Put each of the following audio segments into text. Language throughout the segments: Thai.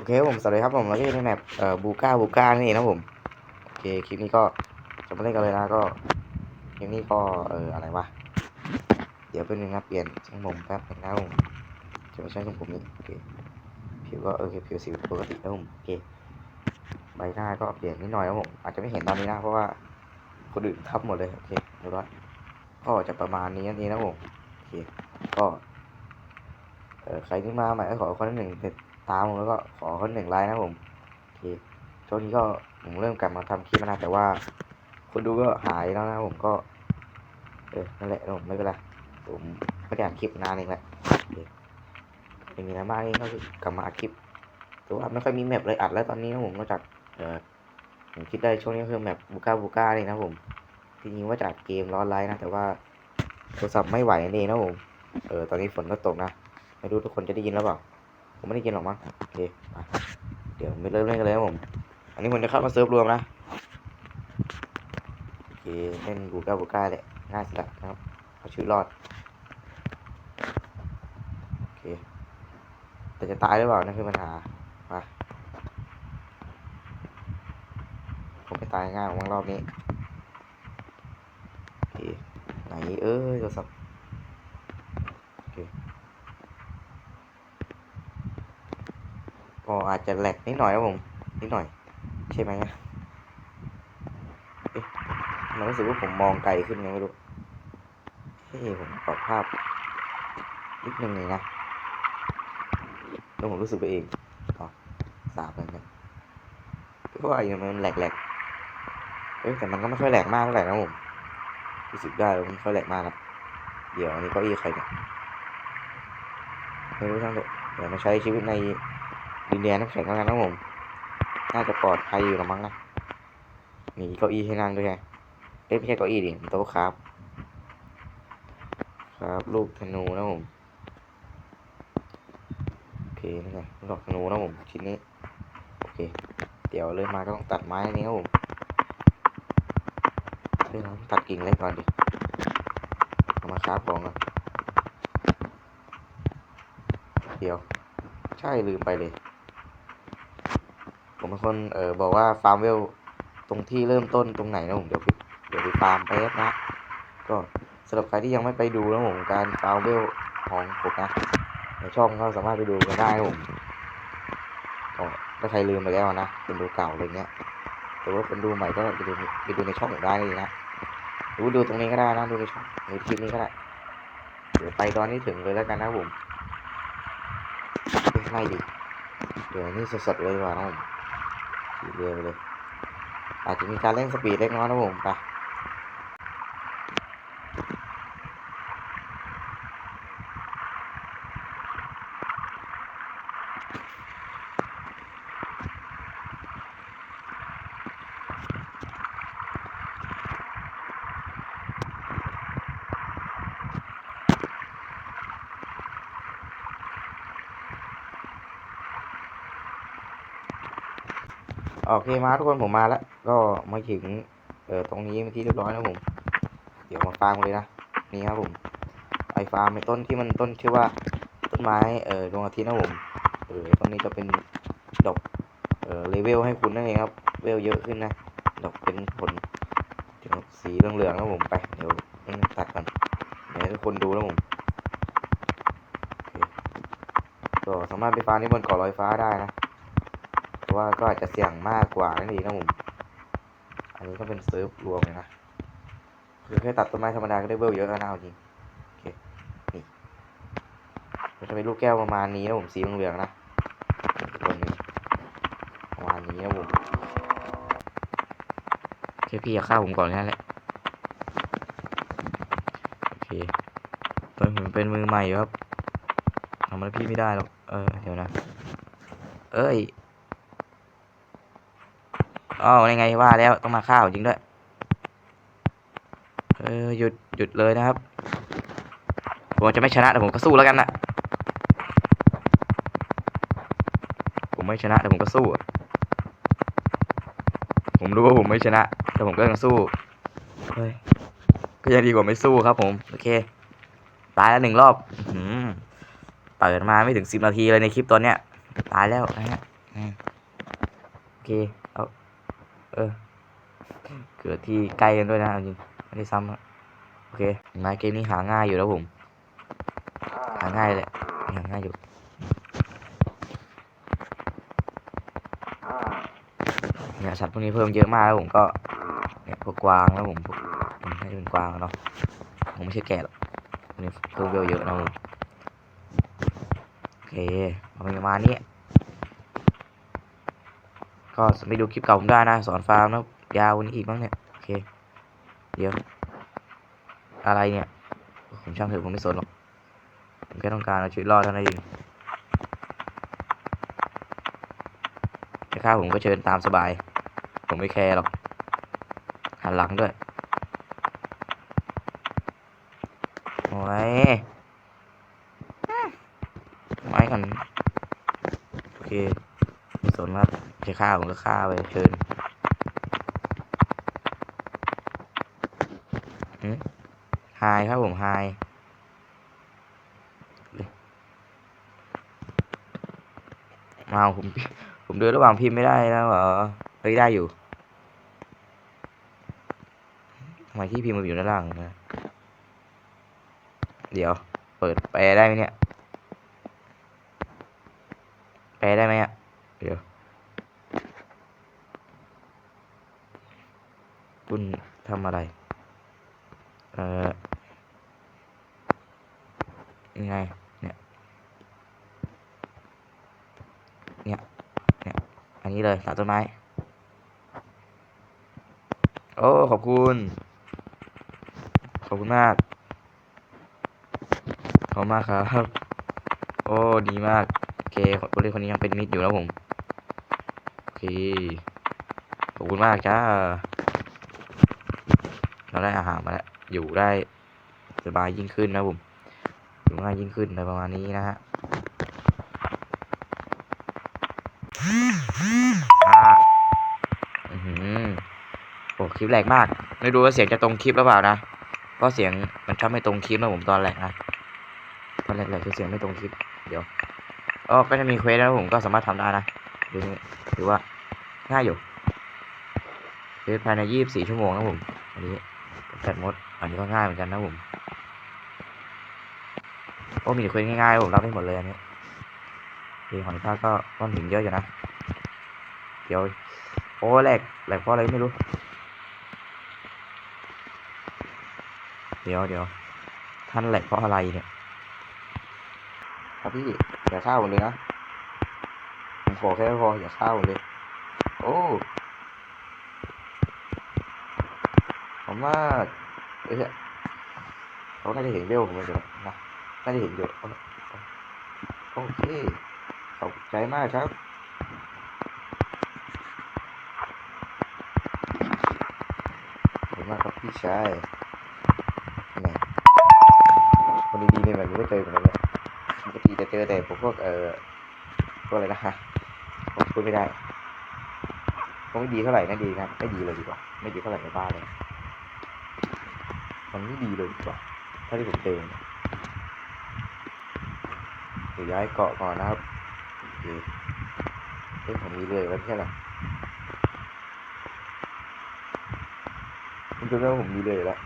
โอเคผมสวัสดีครับผมเราก็อยู่ในแมปเอ่อบูก้าบูก้านี่เองนะผมโอเคคลิปนี้ก็จะมาเล่นกันเลยนะก็คลิปนี้ก็เอออะไรวะเดี๋ยวเป็นนึงนะเปลี่ยนช่างผมแป๊บนึงนะผมจะไม่ใช่ช่างผมนี่โอเคผิวก็เออผิวสีปกตินะผมโอเคใบหน้าก็เปลี่ยนนิดหน่อยครับผมอาจจะไม่เห็นตอนนี้นะเพราะว่าคนอื่นทับหมดเลยโอเคเรียบร้อยก็จะประมาณนี้นั่นะผมโอเคก็เออใครที่มาใหม่ก็ขอคนหนึ่งติด ตามผมแล้วก็ขอคนหนึ่งไลค์นะผมโอเคช่วงนี้ก็ผมเริ่มกลับมาทำคลิปแล้วนะแต่ว่า คนดูก็หายแล้วนะผมก็ เออนั่นแหละผมไม่เป็นไรผมไม่ได้อัดคลิปนานเองแหละโอเคไม่มีอะไรมากเองก็คือกลับมาอัดคลิปแต่ว่าไม่ค่อยมีแมปเลยอัดแล้วตอนนี้นะผมนอกจากเออผมคิดได้ช่วงนี้คือแมปบูก้าบูก้านี่นะผมจริงๆว่าจะอัดเกมร้อนไลน์นะแต่ว่าโทรศัพท์ไม่ไหวนั่นเองนะผมเออตอนนี้ฝนก็ตกนะไม่รู้ทุกคนจะได้ยินแล้วเปล่า ผมไม่ได้ยินหรอกมั้งโอเคไปเดี๋ยวไม่เริ่มเล่นกันเลยครับผม อันนี้ผมจะเข้ามาเซิร์ฟรวมนะโอเคเล่นบูก้าบูก้าแหละง่ายสุดละนะครับเอาชีวิตรอดโอเคแต่จะตายหรือเปล่านั่นคือปัญหามาผมไม่ตายง่ายของรอบนี้โอเคไหนเอ้ยโทรศัพท์โอเค ก็อาจจะแหลกนิดหน่อยนะผม นิดหน่อย ใช่ไหมเอ๊ะมันรู้สึกว่าผมมองไกลขึ้นไงไม่รู้เฮ้ยผมปรับภาพนิดนึงเลยนะแล้วผมรู้สึกไปเองอ๋อสาบเลยนะเพราะว่าอย่างมันแหลกแหลกๆเอ้ยแต่มันก็ไม่ค่อยแหลกมากเท่าไหร่นะผมรู้สึกได้ว่ามันค่อยแหลกมากนะเดี๋ยวอันนี้ก็อี้ใครเนี่ยไม่รู้ช่างเถอะเดี๋ยวมาใช้ชีวิตใน ดินแดนน้ำแข็งแล้วกันนะผม น่าจะปลอดภัยอยู่ละมั้งนะ มีเก้าอี้ให้นั่งด้วยไงเอ้ยไม่ใช่เก้าอี้ดิโต๊ะครับ ครับลูกธนูนะผม โอเคนี่ไงลูกดอกธนูนะผมชิ้นนี้ โอเค เดี๋ยวเลยมาก็ต้องตัดไม้อันนี้ครับผมเฮ้ยเราต้องตัดกิ่งอะไรก่อนดิเอามาคราฟของก่อนเดี๋ยว ใช่ลืมไปเลย ผมเป็นคนเออบอกว่าฟาร์มเวลตรงที่เริ่มต้นตรงไหนนะผมเดี๋ยวไปเดี๋ยวไปฟาร์มไปนะ ก็สำหรับใครที่ยังไม่ไปดูนะผมการฟาร์มเวลของผมนะในช่องก็สามารถไปดูกันได้นะผมก็ถ้าใครลืมไปแล้วนะเป็นดูเก่าอะไรเงี้ยหรือว่าคนดูใหม่ก็ไปดูไปดูในช่องผมได้เลยนะหรือดูตรงนี้ก็ได้นะดูในช่องหรือคลิปนี้ก็ได้เดี๋ยวไปตอนนี้ถึงเลยแล้วกันนะผมไม่ดิเดี๋ยวนี่สดๆเลยว่านะผม ขี่เรือไปเลย อาจจะมีการเล่นสปีดเล็กน้อยนะผมไป โอเคมาทุกคนผมมาแล้วก็มาถึงเอ่อตรงนี้เป็นที่เรียบร้อยแล้วผม เดี๋ยวมาฟาร์มเลยนะนี่ครับผมไอฟาร์มในต้นที่มันต้นชื่อว่าต้นไม้เอ่อดวงอาทิตย์นะผมเออต้นนี้จะเป็นดอกเอ่อเลเวลให้คุณนั่นเองครับเวลเยอะขึ้นนะดอกเป็นผลเดี๋ยวสีเหลืองๆนะผมไปเดี๋ยวตัดก่อนเดี๋ยวให้ทุกคนดูนะผมโอเคก็สามารถไปฟาร์มที่บนเกาะลอยฟ้าได้นะ แต่ว่าก็อาจจะเสี่ยงมากกว่านั่นเองนะผม อันนี้ก็เป็นเซิร์ฟรวมเลยนะคือแค่ตัดต้นไม้ธรรมดาก็ได้เวลเยอะแล้วนะเอาจริงโอเค นี่มันจะเป็นลูกแก้วประมาณนี้นะผมสีเหลืองๆนะตัวนี้ประมาณนี้นะผมโอเคพี่อย่าฆ่าผมก่อนแค่นั้นแหละโอเคตอนผมเป็นมือใหม่อยู่ครับทำอะไรพี่ไม่ได้หรอก เออ เดี๋ยวนะ เอ้ย อ๋อยังไงว่าแล้วต้องมาข้าวจริงด้วย เออหยุดหยุดเลยนะครับ ผมจะไม่ชนะแต่ผมก็สู้แล้วกันนะผมไม่ชนะแต่ผมก็สู้ ผมรู้ว่าผมไม่ชนะ แต่ผมก็ยังสู้ เฮ้ย ก็ยังดีกว่าไม่สู้ครับ ผม โอเค ตายแล้วหนึ่งรอบอืมเปิดมาไม่ถึงสิบนาทีเลยในคลิปตอนเนี้ย ตายแล้วนะฮะ โอเค เออ เกิดที่ใกล้กันด้วยนะจริงไม่ได้ซ้ำอะโอเคม้เกมนี้หาง่ายอยู่แล้วผม หาง่ายเลยหาง่ายอยู่เนี่ยสัตว์พวกนี้เพิ่มเยอะมากแล้วผมก็เนี่ยพวกกวางแล้วผมพวกอืมน่าจะเป็นกวางเนาะผมไม่ใช่แกะหรอกพวกนี้เพิ่มเวลเยอะนะผมโอเคประมาณนี้ ก็ไปดูคลิปเก่าผมได้นะ สอนฟาร์มแล้วยาววันนี้อีกบ้างเนี่ย โอเค เดี๋ยว อะไรเนี่ย ผมช่างเถอะผมไม่สนหรอก ผมแค่ต้องการเอาชีวิตรอดเท่านั้นเองจะฆ่าผมก็เชิญตามสบาย ผมไม่แคร์หรอก หันหลังด้วยโอ้ยไม้ก่อนโอเค จะฆ่าผมก็ฆ่าไปเชิญไฮครับผมไฮมาผมผมเดินระหว่างพิมพ์ไม่ได้แล้วเหรอเฮ้ยได้อยู่ทำไมที่พิมพ์มันอยู่ด้านล่างนะ เดี๋ยว เปิดแปลได้ไหมเนี่ย แปลได้ไหมอะ เดี๋ยว คุณทำอะไร เอ่อยังไง เนี่ย เนี่ย เนี่ย อันนี้เลยตัดต้นไม้ โอ้ ขอบคุณ ขอบคุณมาก ขอบมากครับ โอ้ ดีมาก โอเคคนเล่นคนนี้ยังเป็นมิตรอยู่แล้วผม โอเค ขอบคุณมากจ้า เราได้อาหารมาแล้ว อยู่ได้สบายยิ่งขึ้นนะผมอยู่ง่ายยิ่งขึ้นในประมาณนี้นะฮะอ่าอือหือโอ้คลิปแหลกมาก ไม่รู้ว่าเสียงจะตรงคลิปหรือเปล่านะ เพราะเสียงมันชอบไม่ตรงคลิปนะผมตอนแรกนะ ตอนแรกๆคือเสียงไม่ตรงคลิป เดี๋ยวอ๋อก็จะมีเควสแล้วผมก็สามารถทำได้นะดูนี่ถือว่าง่ายอยู่เควสภายในยี่สิบสี่ชั่วโมงนะผม อันนี้ แฟดมด อันนี้ก็ง่ายเหมือนกันนะผมโอ้มีเควสง่ายๆผมรับได้หมดเลยอันนี้โอของข้าก็ก้อนหินเยอะอยู่นะ เดี๋ยว โอ้แหลกแหลกเพราะอะไรไม่รู้ เดี๋ยวเดี๋ยวท่านแหลกเพราะอะไรเนี่ย ครับพี่อย่าฆ่าผมเลยนะผมขอแค่พออย่าฆ่าผมเลย โอ้ ผมว่าเอ้ยเขาน่าจะเห็นเร็วผมเลยนะน่าจะเห็นอยู่โอเคขอบใจมากครับขอบคุณมากครับพี่ชายแหมคนดีๆเนี่ยแบบนี้ไม่เคยเหมือนกันเลยปกติจะเจอแต่พวกเอ่อพวกอะไรนะฮะผมพูดไม่ได้ก็ไม่ดีเท่าไหร่นะดีนะไม่ดีเลยดีกว่า ไม่ดีเท่าไหร่ในบ้านเลย มันไม่ดีเลยดีกว่าถ้าที่ผมเจอเนี่ยเดี๋ยวย้ายเกาะก่อนนะครับโอเคเอ้ยผมมีเรือไว้ไม่ใช่เหรอผมคิดว่าผมมีเรืออยู่แล้ว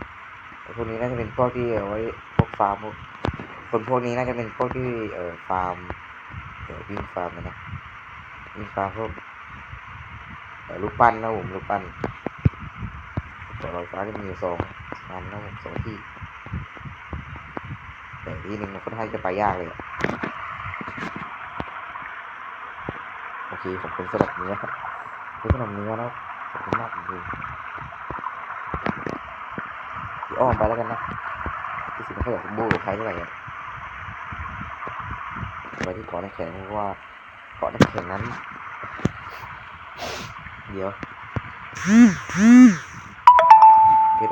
พวกนี้น่าจะเป็นพวกที่เอาไว้พวกฟาร์มพวกคนพวกนี้น่าจะเป็นพวกที่เอ่อฟาร์มเดี๋ยววิ่งฟาร์มนะวิ่งฟาร์มพวกลูกปั้นนะผมลูกปั้นต่ลอยฟ้าจะมีสอง อันนะผมสองที่แต่ที่หนึ่งมันค่อนข้างจะไปยากเลยโอเคขอบคุณสำหรับเนื้อครับขอบคุณสำหรับเนื้อแล้วขอบคุณมากจริงๆเดี๋ยวอ้อมไปแล้วกันนะที่สิ่งที่อยากจะบูกับใครเท่าไหร่อะไปที่เกาะน้ำแข็งเพราะว่าเกาะน้ำแข็งนั้น เดี๋ยว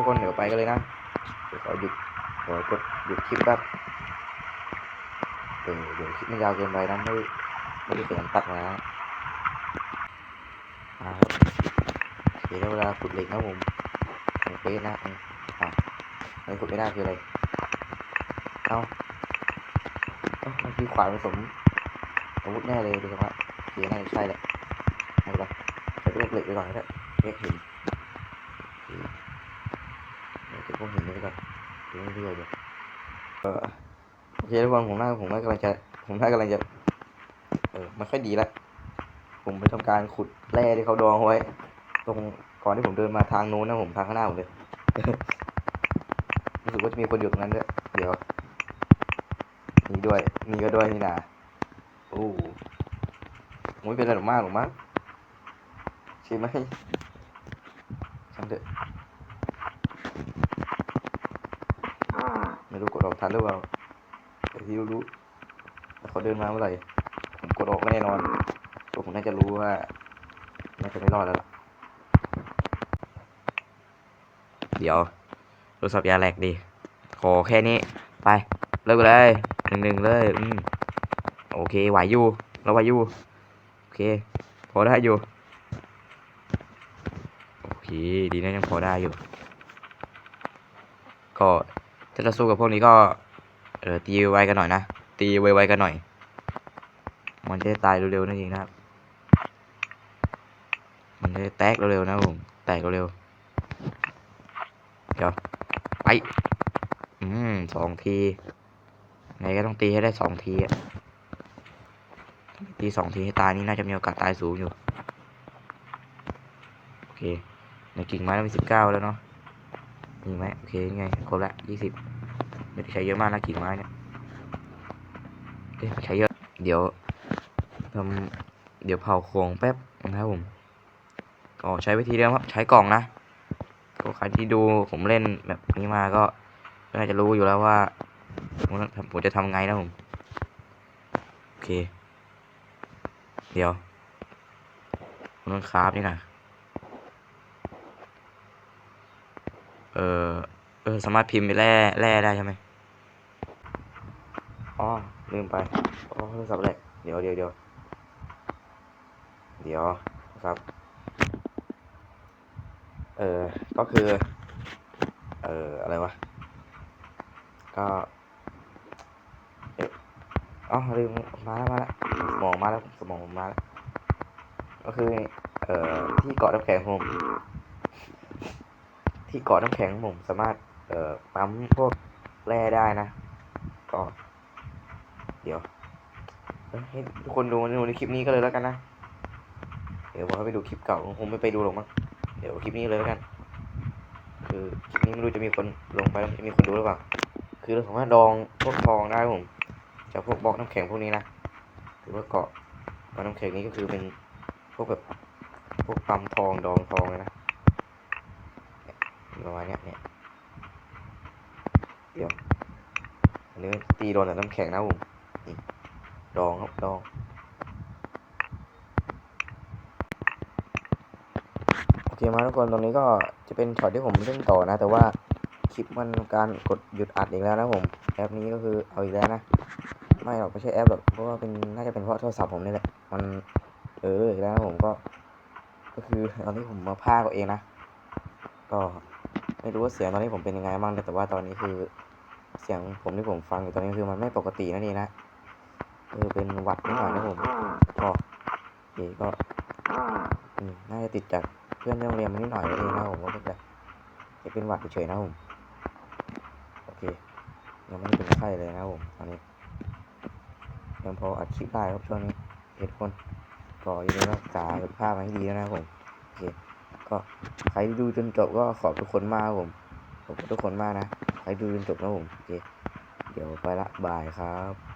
กคนเดี๋ยวไปกันเลยนะเดี๋ยวขอหยุดขอกดหยุดคลิปแป๊บเออเดี๋ยวคลิปมันยาวเกินไปนะไม่ไม่ได้เสียงตัดมานะอ่าครับโอเคแล้วเวลาขุดเหล็กนะผมโอเคนะอะไม่ขุดไม่ได้คืออะไรเอ้าเอ้าเมื่อกี้ขวานผสมอาวุธแน่เลยดูสิว่าเสียน่าจะใช่แหละไม่เป็นไรใช้พวกเหล็กไปก่อนก็ได้เล็กหินโอเค เก็บพวกหินนี้ไปก่อนดูเรื่อยเลยเออโอเคทุกคนผมน่าผมน่ากำลังจะผมน่ากำลังจะ เออไม่ค่อยดีละผมไปทำการขุดแร่ที่เขาดองไว้ ตรงก่อนที่ผมเดินมาทางนู้นนะผมทางข้างหน้าผมเลยรู้สึกว่าจะมีคนอยู่ตรงนั้นด้วยเดี๋ยวนี่ด้วยนี่ก็ด้วยนี่นะโอ้ผมไม่เป็นอะไรหรอกมากหรอกมั้งใช่ไหมช่างเถอะไม่รู้กดออก ทันหรือเปล่าแต่ที่รู้เขาเดินมาเมื่อไหร่ผมกดออกแน่นอนตัวผมน่าจะรู้ว่าน่าจะไม่รอดแล้วล่ะเดี๋ยวทรศัพท์อยาแหลกดิขอแค่นี้ ไป เลิกเลยหนึ่งหนึ่งเลยอืมโอเคไหวอยู่เราไหวอยู่โอเค พอได้อยู่โอเคดีนะยังพอได้อยู่ ก็ ถ้าจะสู้กับพวกนี้ก็ เออตีไวๆกันหน่อยนะ ตีไวๆกันหน่อย มันจะตายเร็วๆนั่นเองนะครับ มันจะแตกเร็วๆนะผม แตกเร็วๆเดี๋ยวไป อืมสองที ไงก็ต้องตีให้ได้สองทีอะตีสองทีให้ตายนี่น่าจะมีโอกาสตายสูงอยู่ โอเค ในกิ่งไม้เรามีสิบเก้าแล้วเนาะ มีไหมโอเคไงครบละยี่สิบไม่ได้ใช้เยอะมากนะกิ่งไม้เนี่ยเอ๊ะใช้เยอะ เดี๋ยวทำเดี๋ยวเผาโครงแป๊บนะครับผมก็ใช้วิธีเดิมครับ ใช้กล่องนะก็ใครที่ดูผมเล่นแบบนี้มาก็น่าจะรู้อยู่แล้วว่าผมต้องทำผมจะทำไงนะผมโอเค เดี๋ยวผมต้องคราฟนี่นะ อ เออ สามารถพิมพ์ไปแร่แร่ได้ใช่ไหมอ๋อลืมไปอ๋อโทรศัพท์แหละเดี๋ยวเดี๋ยวเดี๋ยวเดี๋ยวครับ เออ ก็คือ เออ อะไรวะ ก็เอ๊ะอ๋อลืมมาแล้วมาแล้วสมองมาแล้วสมองมาแล้ว ก็คือ เอ่อ ที่เกาะน้ำแข็งผม ที่เกาะน้ำแข็งผมสามารถ เอ่อปั๊มพวกแร่ได้นะ ก็ เดี๋ยวให้ทุกคนดูดูในคลิปนี้ก็เลยแล้วกันนะ เดี๋ยวผมให้ไปดูคลิปเก่าคงไม่ไปดูหรอกมั้ง เดี๋ยวคลิปนี้เลยแล้วกัน คือคลิปนี้ไม่รู้จะมีคนลงไปแล้วจะมีคนดูหรือเปล่า คือเราสามารถดองพวกทองได้ผมจากพวกบล็อกน้ำแข็งพวกนี้นะหรือว่าเกาะบล็อกน้ำแข็งนี้ก็คือเป็นพวกแบบพวกปั๊มทองดองทองเลยนะ ประมาณเนี้ยเนี่ยเดี๋ยวอันนี้ตีโดนแต่น้ำแข็งนะผมนี่ดองครับดองโอเคมาทุกคนตรงนี้ก็จะเป็นช็อตที่ผมเล่นต่อนะ แต่ว่าคลิปมันการกดหยุดอัดอีกแล้วนะผมแอปนี้ก็คือเอาอีกแล้วนะไม่หรอกไม่ใช่แอปหรอกเพราะว่าเป็นน่าจะเป็นเพราะโทรศัพท์ผมนี่แหละมันเอออีกแล้วผมก็ ก็คือตอนนี้ผมมาพากเอาเองนะ ก็ ไม่รู้ว่าเสียงตอนนี้ผมเป็นยังไงบ้างแต่ว่าตอนนี้คือ เสียงผมที่ผมฟังอยู่ตอนนี้คือมันไม่ปกตินั่นเองนะเออเป็นหวัดนิดหน่อยนะผมก็โอเคก็น่าจะติดจากเพื่อนที่โรงเรียนมานิดหน่อยเองนะผมก็จะจะเป็นหวัดเฉยๆนะผมโอเคยังไม่ได้เป็นไข้เลยนะผมตอนนี้ยังพออัดคลิปได้ครับช่วงนี้เหตุผลก็อย่าลืมรักษาสุขภาพให้ดีนะครับผม ก็ใครดูจนจบก็ขอบทุกคนมากผมขอบทุกคนมากนะ ใครดูจนจบนะผมโอเคเดี๋ยวไปละบายครับ